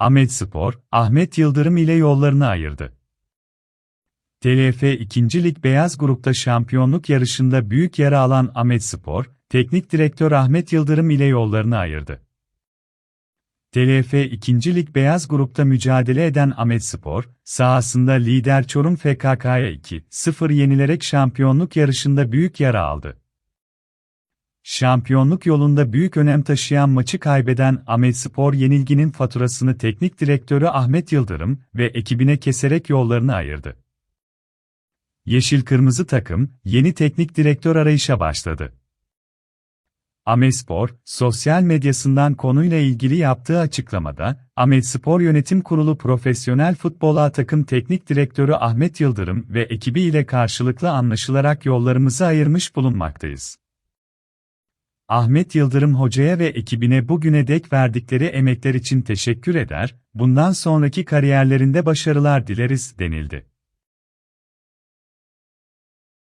Ahmet Spor, Ahmet Yıldırım ile yollarını ayırdı. TLF 2. Lig Beyaz Grup'ta şampiyonluk yarışında büyük yer alan Ahmet Spor, Teknik Direktör Ahmet Yıldırım ile yollarını ayırdı. TLF 2. Lig Beyaz Grup'ta mücadele eden Ahmet Spor, sahasında lider Çorum FKK'ya 2-0 yenilerek şampiyonluk yarışında büyük yara aldı. Şampiyonluk yolunda büyük önem taşıyan maçı kaybeden Ahmet Spor yenilginin faturasını teknik direktörü Ahmet Yıldırım ve ekibine keserek yollarını ayırdı. Yeşil Kırmızı takım, yeni teknik direktör arayışa başladı. Amespor, sosyal medyasından konuyla ilgili yaptığı açıklamada, Amespor Yönetim Kurulu Profesyonel Futbol A takım teknik direktörü Ahmet Yıldırım ve ekibi ile karşılıklı anlaşılarak yollarımızı ayırmış bulunmaktayız. Ahmet Yıldırım hocaya ve ekibine bugüne dek verdikleri emekler için teşekkür eder, bundan sonraki kariyerlerinde başarılar dileriz denildi.